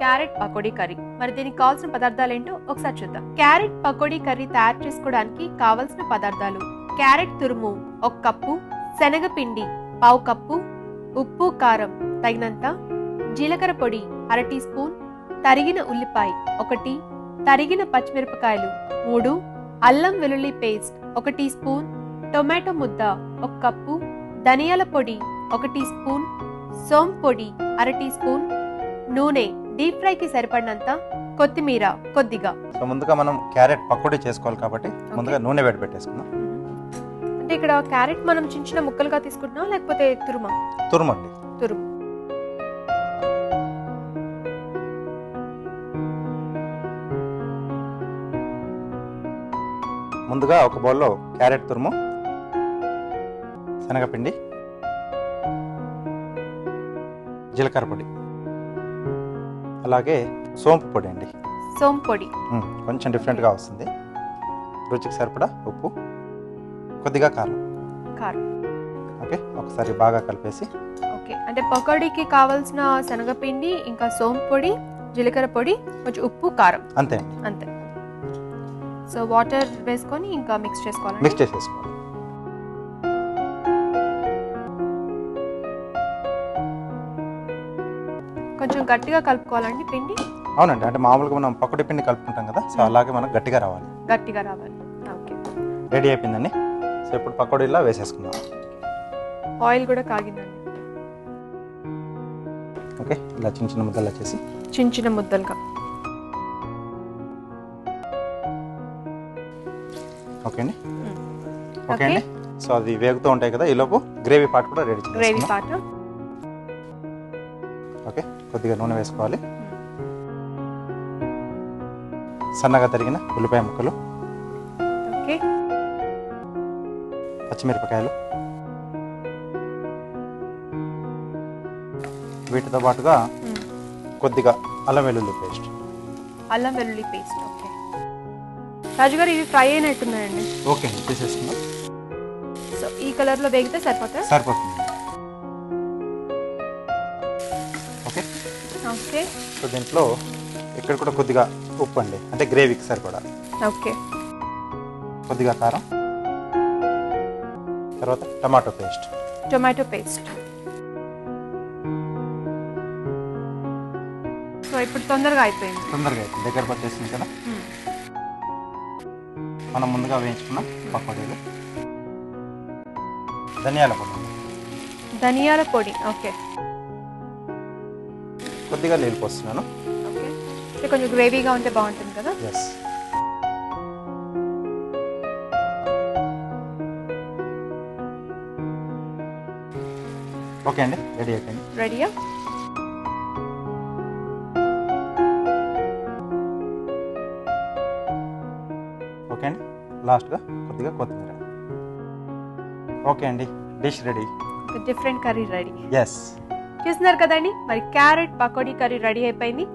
Carrot pakodi curry. మరి దీనికి కావాల్సిన పదార్థాలు ఏంటో ఒకసారి చూద్దాం. క్యారెట్ పకోడీ కర్రీ తయారు చేసుకోవడానికి కావలసిన పదార్థాలు. క్యారెట్ తురుము ఒక కప్పు శనగపిండి పావు కప్పు ఉప్పు కారం తగినంత జీలకర్ర పొడి అర టీ స్పూన్ తరిగిన ఉల్లిపాయ ఒకటి తరిగిన పచ్చిమిరపకాయలు మూడు అల్లం వెల్లుల్లి పేస్ట్ ఒక టీ స్పూన్ టొమాటో ముద్ద ఒక కప్పు ధనియాల పొడి ఒక టీ స్పూన్ సోంపు పొడి అర టీ స్పూన్ నూనె డీప్ ఫ్రైకి సరిపడినంత కొత్తిమీర కొద్దిగా. సో ముందుగా మనం క్యారెట్ పకోడీ చేసుకోవాలి కాబట్టి ముందుగా నూనె వేడి పెట్టేసుకుందాం. అంటే ఇక్కడ క్యారెట్ మనం చిన్న చిన్న ముక్కలుగా తీసుకుంటున్నాం లేకపోతే తురుమా? తురుమండి తురుము. ముందుగా ఒక బౌల్లో క్యారెట్ తురుము శనగపిండి జీలకర్ర పొడి. అలాగే సోంపు పొడి అండి సోంపు పొడి. కొంచెం డిఫరెంట్గా వస్తుంది. రుచికి సరిపడా ఉప్పు కొద్దిగా కారం. కారం. ఓకే? ఒకసారి బాగా కలిపేసి. ఓకే. అంటే పకోడీకి కావాల్సిన శనగపిండి ఇంకా సోంపు పొడి జీలకర్ర పొడి కొంచెం ఉప్పు కారం. అంతే అంతే. సో వాటర్ వేసుకొని ఇంకా మిక్స్ చేసుకోవాలి మిక్స్ చేసేసుకోవాలి. గట్టిగా కలుపుకోవాలండి పిండి? అవునండి అంటే మామూలుగా మనం పకోడీ పిండి కలుపుకుంటాం కదా సో అలాగే మనకు గట్టిగా రావాలి. గట్టిగా రావాలి. ఓకే. రెడీ అయిపోయిందండి? సో ఇప్పుడు పకోడీలా వేసేసుకుందాం. ఆయిల్ కూడా కాగిందండి. ఓకే ఇలా చిన్న చిన్న ముద్దలు చేసి. చిన్న చిన్న ముద్దలుగా. ఓకే అండి? ఓకే అండి? సో అది వేగుతూ ఉంటాయి కదా ఈలోపు గ్రేవీ పార్ట్ కూడా రెడీ గ్రేవీ పాట ఓకే? కొద్దిగా నూనె వేసుకోవాలి. సన్నగా తరిగిన ఉల్లిపాయ ముక్కలు. పచ్చిమిరపకాయలు. వీటితో పాటుగా కొద్దిగా అల్లం వెల్లుల్లి పేస్ట్. అల్లం వెల్లుల్లి పేస్ట్ ఓకే. రాజు గారు ఇవి ఫ్రై అయినట్టున్నాయండి. ఓకే తీసేసుకుందాం. సో ఈ కలర్లో వేగితే సరిపోతాయి సరిపోతుంది. ఓకే. సో దీంట్లో ఇక్కడ కూడా కొద్దిగా ఉప్పు అండి. అంటే గ్రేవీకి సరిపడా. ఓకే. కొద్దిగా కారం. తర్వాత tomato paste. Tomato paste. So ఇప్పుడు తొందరగా అయిపోయింది. తొందరగా అయిపోయింది. దగ్గరకు వచ్చేసింది కదా. మనం ముందుగా వేయించుకున్న పకోడీలు. ధనియాల పొడి. ధనియాల పొడి. ఓకే. కొద్దిగా నీళ్ళు పోస్తున్నాను. కొంచెం గ్రేవీగా ఉంటే బాగుంటుంది కదా? ఎస్ ఓకే అండి. రెడీ అయిపోయింది. రెడీయా ఓకే అండి. లాస్ట్గా కొద్దిగా కొత్తిమీర. ఓకే అండి. Dish ready different curry ready yes చూస్తున్నారు కదండి? మరి క్యారెట్ పకోడీ కర్రీ రెడీ అయిపోయింది.